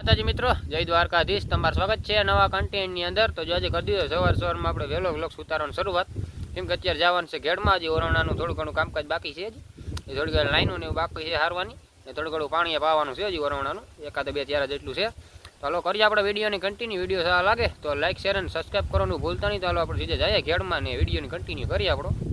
માતાજી મિત્રો, જય દ્વારકાધીશ. તમારું સ્વાગત છે નવા કન્ટેન્ટની અંદર. તો જો આજે કરી દીધો સવાર સવારમાં આપણે વહેલો વ્લોગ ઉતારવાની શરૂઆત. કેમ કે અત્યારે જવાનું છે ઘેડમાં, હજી ઓરણાનું થોડું ઘણું કામકાજ બાકી છે જ એ થોડી ઘણી લાઈનો એવું બાકી છે હારવાની. ને થોડું ઘણું પાણી પાવાનું છે હજી ઓરણાનું. એકાદ બે ચાર જેટલું છે. તો હાલો કરીએ આપણે વિડીયોની કન્ટિન્યુ વીડિયો સારા લાગે તો લાઇક શેર અને સબસ્ક્રાઈબ કરવાનું ભૂલતા નહીં. તો હાલો આપણે સીધે જઈએ ઘેડમાં ને વિડીયોની કન્ટિન્યુ કરીએ આપણો.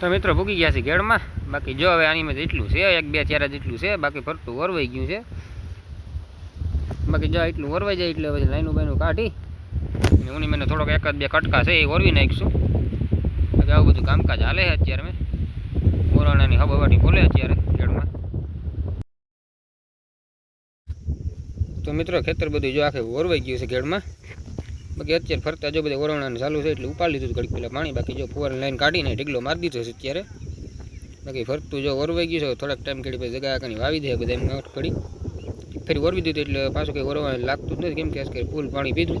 તો મિત્રો ભૂગી ગયા છે ઘેડમાં બાકી જો હવે આની મેં એટલું છે, એક બે ચાર જેટલું છે, બાકી ફરતું વરવાઈ ગયું છે. બાકી જો એટલું વરવાઈ જાય એટલે પછી લાઈનું બાઈનું કાઢી અને ઉની મને થોડોક એકાદ બે કટકા છે એ વરવી નાખીશું. બાકી આવું બધું કામકાજ હાલે છે અત્યારે મેં. કોરોનાની હવાવાટી ખોલે અત્યારે ઘેડમાં તો મિત્રો ખેતર બધું જો આખે વરવાઈ ગયું છે ઘેડમાં બાકી અત્યારે ફરતા જો બધા વરવણાનું ચાલુ છે એટલે ઉપાડી લીધું ઘડીક પહેલાં પાણી, બાકી જો ફુવારની લાઈન કાઢીને ઢીગલો મારી દીધો છે અત્યારે. બાકી ફરતું જો વરવાઈ ગયું છે થોડાક ટાઈમ ઘડી પછી જગા આકાની વાવી દે બધા એમ ઘડી ફરી ઓરવી દીધું એટલે પાછું કંઈ વરવાનું લાગતું જ નથી, કેમ કે ફૂલ પાણી પીધું.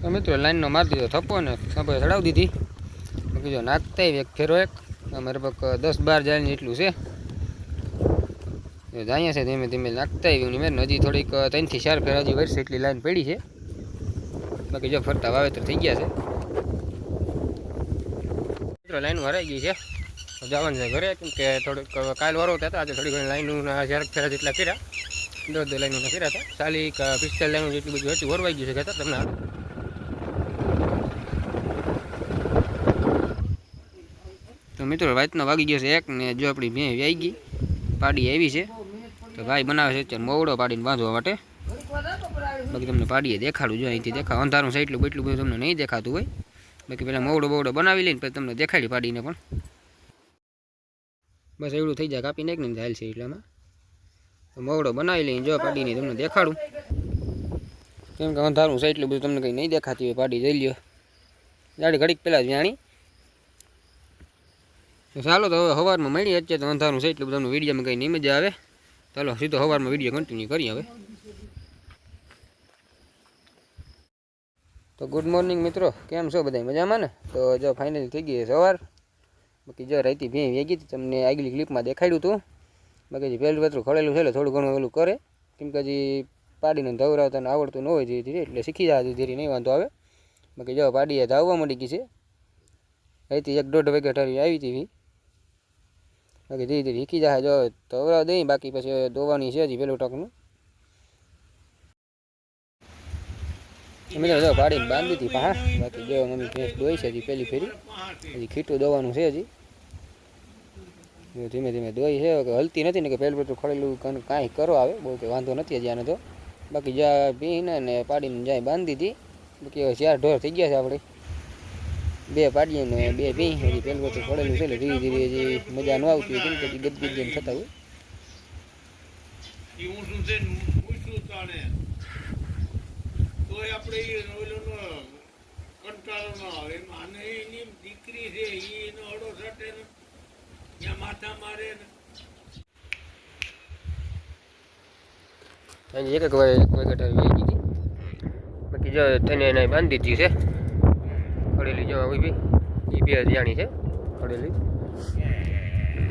તો મિત્રો લાઈનનો મારી દીધો થપ્પો ને થપ્પો ચડાવી દીધી. બાકી જો નાખતા એક, ફેરો એક. અમારે પગ દસ બાર જાય એટલું છે. જાય છે ધીમે ધીમે નાખતા આવી મેં હજી થોડીક ત્રણથી ચાર ફેર હજી વર્ષે એટલી લાઈન પડી છે. બાકી જો ફરતા વાવેતર થઈ ગયા છે. મિત્રો લાઈન ભરાઈ ગઈ છે. જવાનું છે ઘરે, કેમ કે થોડુંક કાલ વારો હતા, આજે થોડી ઘણી લાઈનોના ચારક ફેરા જેટલા કર્યા. દોઢ બે લાઈનોના કર્યા હતા. ચાલી પિસ્તાલીસ લાઈનો જેટલું બધું હતું, વરવાઈ ગયું છે કહેતા તમને તો મિત્રો, વાતનો વાગી ગયો છે એક, ને જો આપણી ભેં આવી ગઈ, પાડી આવી છે. તો ભાઈ બનાવે છે અત્યારે મોવડો પાડીને બાંધવા માટે. બાકી તમને પાડીએ દેખાડું જો અહીંથી દેખાવ. અંધારું છે એટલું એટલું બધું તમને નહીં દેખાતું હોય. બાકી પેલા મોવડો બોવડો બનાવી લઈને પછી તમને દેખાડી પાડીને પણ. બસ એવડું થઈ જાય કાપી નાખ ને હાલ છે એટલામાં. મોવડો બનાવી લઈને જો પાડીને તમને દેખાડું. કેમ કે અંધારું છે એટલું બધું તમને કંઈ નહીં દેખાતી હોય, પાડી જઈ લ્યો. ગાડી ઘડીક પહેલાં જાણી ચાલો તો હવે સવારમાં મળીએ. અત્યારે તો અંધારું છે એટલું બધું વિડીયોમાં કંઈ નહીં મજા આવે. ચાલો સીધો સવારમાં વીડિયો કન્ટિન્યુ કરીએ હવે. તો ગુડ મોર્નિંગ મિત્રો, કેમ છો બધા મજામાં ને? તો જો ફાઇનલ થઈ ગઈ સવાર. બાકી જો રાતી ભીં વેગી હતી, તમને આગલી ક્લિપમાં દેખાડ્યું હતું બાકી જે પહેલું પતરું ખળેલું છે એટલે થોડું ઘણું ઓલું કરે. કેમ કે હજી પાડીને ધવરાવતા આવડતું ન હોય ધીરે ધીરે એટલે શીખી જાય ધીરે, નહીં વાંધો આવે. બાકી જો પાડીએ ધાવવા મળી ગઈ છે. રહીતી એક દોઢ વાગે ઠરી આવી હતી ભી. બાકી ધીરે ધીરે શીખી જાય જો ધવરાવ દઈ, બાકી પછી દોવાની છે હજી પેલું ટકનું. મિત્રો જો પાડીને બાંધી હતી પા બાકી જો મમ્મી ભેંસ દોઈ છે હજી પહેલી ફેરી. હજી ખીટું દોવાનું છે હજી. ધીમે ધીમે દોઈ છે હલતી નથી ને કે પહેલું પેલું ખડેલું કાંઈ કરો આવે, બહુ કે વાંધો નથી હજી આને તો. બાકી જ્યાં પીને ને પાડીને જાય બાંધી હતી બાકી હવે ચાર ઢોર થઈ ગયા છે આપણે બે પાડીએ ને બે ભી, હજી પહેલું પેલું ખડેલું છે એટલે ધીરે ધીરે હજી મજા ન આવતી કેમ કે ગદગદ જેમ થતા હોય. તોય આપણે કંટાળો ન આવે. આને એની દીકરી છે, એનો અડો સટે ત્યાં માથા મારે એક એક વાર એક વાગે ઠરી વહી ગઈ હતી. બાકી જો તેને એને બાંધી દીધી છે. ખડેલી જો ઊભી એ બે જાણી છે ખડેલી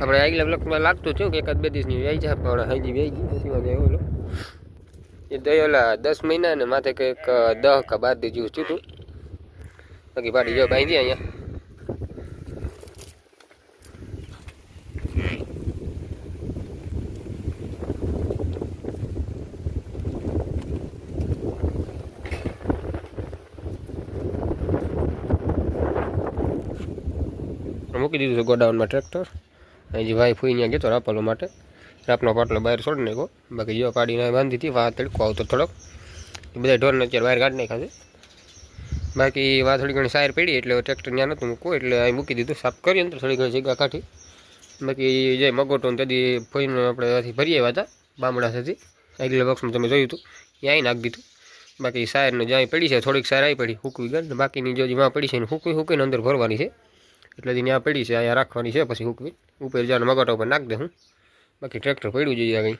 આપણે આગલા બ્લોકમાં લાગતું થયું કે એકાદ બે દિવસની વ્યાઈ જાય પણ હજી વ્યાઈ ગઈ નથી ઓલો. એ દયોલા દસ મહિના ને માથે કંઈક દહ કે બાર દી જેવું હતું બાકી પાડી જો બાંધી અહીંયા. મૂકી દીધું છે ગોડાઉનમાં ટ્રેક્ટર. અહીં ભાઈ ફૂઈ ત્યાં ગયો રાપલો માટે. રાપનો પાટલો બહાર છોડી નાખ્યો. બાકી જો પાડીને બાંધી હતી વા આવતો થોડોક. એ બધા ઢોરને અત્યારે બહાર કાઢી નાખ્યા છે. બાકી વા થોડી ઘણી સાયર પડી એટલે ટ્રેક્ટર ત્યાં નહોતું મૂકવું, એટલે અહીં મૂકી દીધું. સાફ કરી અંદર થોડી ઘણી જગ્યા કાઢી. બાકી જે મગોટો તેથી ફોઈને આપણે ત્યાંથી ભરી આવ્યા હતા બામડા સુધી. આગલા બોક્સમાં તમે જોયું હતું ત્યાં નાખી દીધું. બાકી સાયરને જ્યાં પડી છે, થોડીક સાયર આવી પડી હૂકવી ગઈ. બાકીની જો જ્યાં પડી છે, એને હૂકવી હૂકીને અંદર ભરવાની છે. એટલે ત્યાં પડી છે, અહીંયા રાખવાની છે, પછી હૂકવી. ઉપર જ્યારે મગોટા ઉપર નાખ દે હું. બાકી ટ્રેક્ટર પડ્યું જોઈએ કંઈ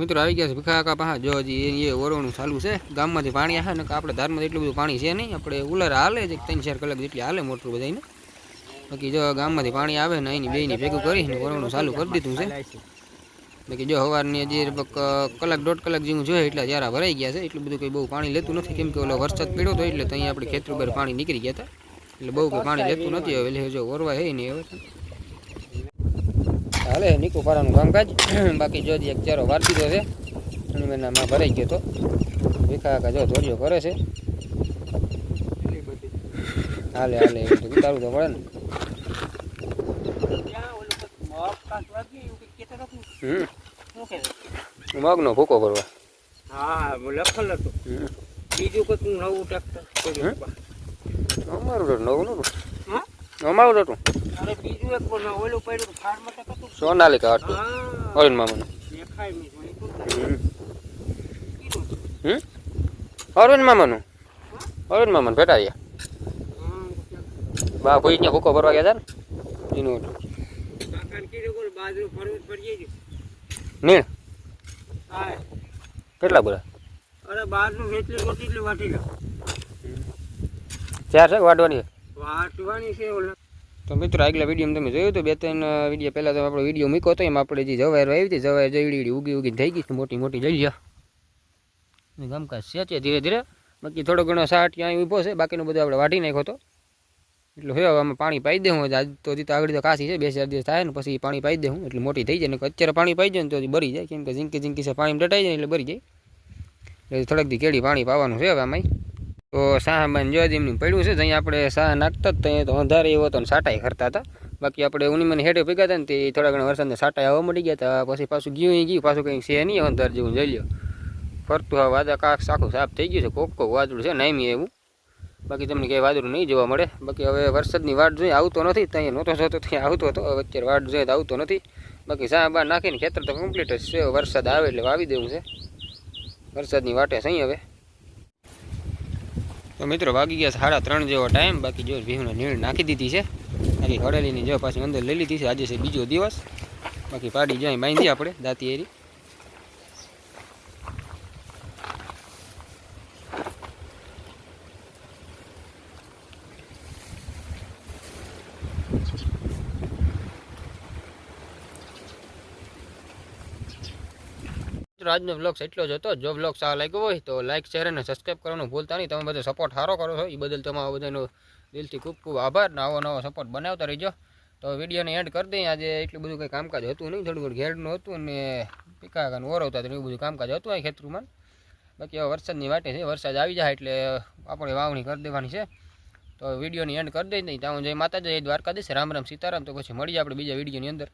મિત્રો આવી ગયા છે ભીખા કાકા પાસે જો હજી એ ઓરવણું ચાલુ છે. ગામમાંથી પાણી આવે ને આપણે ધારમાં એટલું બધું પાણી છે નહીં. આપણે ઉલર હાલે છે ત્રણ ચાર કલાક જેટલી હાલે મોટર બધાને બાકી જો ગામમાંથી પાણી આવે ને અહીંની બેયની ભેગું કરીને ઓરવણું ચાલુ કરી દીધું છે. બાકી જો સવારની હજી કલાક દોઢ કલાક જેવું જોઈએ એટલે જ્યારે ભરાઈ ગયા છે. એટલું બધું કંઈ બહુ પાણી લેતું નથી. કેમ કે ઓલો વરસાદ પડ્યો હતો એટલે ત્યાં આપણે ખેતર ઉપર પાણી નીકળી ગયા હતા. એટલે બહુ કંઈ પાણી લેતું નથી. હવે જો ઓરવા હે નહીં હવે હાલે નીકુ પારાનું કામકાજ. બાકી જો એક ચારો વાર દીધો છે. હનુમાનમાં ભરાઈ ગયો તો. ભીખા કાકા જો ધોરીઓ કરે છે. હાલે હાલે ઉતારવું તો પડે ને. હમ. મગનો ભૂકો ભરવા હા લખલ હતું બીજું કશું નવું ટ્રેક્ટર અમારું નવું નતું. અમારું હતું અરે બીજું એક પણ ઓલું પડ્યું ફાર્મ હતું. સોનાલિકા હતું તું. હમ. અરવિંદ મામાનું? અરવિંદ મામાનું ભેટાયા હા, બા કોઈ ત્યાં ભૂકો ભરવા ગયા હતા ને? એનું બોલ નીણ? હા. કેટલા બધા અરે બહારનું જેટલી મોટી એટલી વાટી ચાર છે વાટવાની છે? વાટવાની છે ઓલા. તો મિત્રો, આગલા વીડિયો તમે જોયું તો બે ત્રણ વીડિયો પહેલાં તો આપણો વીડિયો મૂક્યો હતો, એમાં આપણે જે જવાયર આવી હતી જવાયર જઈડી ઉગી ઉગી થઈ ગઈ મોટી મોટી જઈ ગયા. ગમકાજ સેચે ધીરે ધીરે. બાકી થોડો ઘણો સાટ ક્યાંય ઊભો છે, બાકીનું બધું આપણે વાટી નાખ્યો હતો એટલે હવે આમાં પાણી પાઈ દે હું તો હજી તો આગળ તો કાશી છે, બે ચાર દિવસ થાય ને પછી પાણી પાઈ દે હું એટલે મોટી થઈ જાય ને અત્યારે પાણી પાઈ જાય ને તો બરી જાય, કેમ કે ઝીંકી ઝીંકી છે પાણી ડટાઈ જાય એટલે બરી જાય. એટલે થોડાક દી કેડી પાણી પાવાનું છે હવે આમાં તો શાહ બાન જો પડ્યું છે ત્યાં આપણે શાહ નાખતા જ ત્યાં તો અંધારે એવો હતો ને સાટાઈ કરતા હતા. બાકી આપણે ઉની મને હેઠે ભેગા હતા ને તે થોડા ઘણા વરસાદને સાટા આવવા મળી ગયા હતા પછી પાછું ગયું ગયું, પાછું કંઈ છે નહીં, અંધાર જેવું જઈ લ્યો. ફરતું હવે વાદા કાક સાખું સાફ થઈ ગયું છે, કોક કોક વાદળું છે નાઈમી એવું. બાકી તમને કંઈ વાદળું નહીં જોવા મળે. બાકી હવે વરસાદની વાટ જોઈએ આવતો નથી, ત્યાં નહોતો જોતો, ત્યાં આવતો હતો. હવે અત્યારે વાટ જોઈએ તો આવતો નથી. બાકી શાહ બાર નાખીને ખેતર તો કમ્પ્લીટ જ છે, વરસાદ આવે એટલે વાવી દેવું છે. વરસાદની વાટે સહી હવે. તો મિત્રો વાગી ગયા સાડા ત્રણ જેવો ટાઈમ બાકી જો ભીહુને નીણ નાખી દીધી છે. બાકી હળેલીની જો પાછી અંદર લઈ લીધી છે. આજે છે બીજો દિવસ. બાકી પાડી જાય બાંધી આપણે દાંતી એરી મિત્રો, આજનો બ્લોગ એટલો જ હતો. જો બ્લોગ સારો લાગ્યો હોય તો લાઇક શેર અને સબસ્ક્રાઈબ કરવાનું ભૂલતા નહીં. તમે બધો સપોર્ટ સારો કરો છો. એ બદલ તમારો બધાનો દિલથી ખૂબ ખૂબ આભાર. ને આવો નવો સપોર્ટ બનાવતા રહીજો. તો વિડીયોને એન્ડ કરી દઈએ. આજે એટલું બધું કંઈ કામકાજ હતું નહીં. થોડું ઘણું ઘેરનું હતું અને પીકાકાનું ઓરવતા હતું એવું બધું કામકાજ હતું આ ખેતરમાં. બાકી હવે વરસાદની વાટે છે. વરસાદ આવી જાય એટલે આપણે વાવણી કરી દેવાની છે. તો વિડીયોની એન્ડ કરી દઈ નહીં ત્યાં જય માતાજી દ્વારકાધીશ. રામ રામ સીતારામ. તો પછી મળીએ આપણે બીજા વિડીયોની અંદર.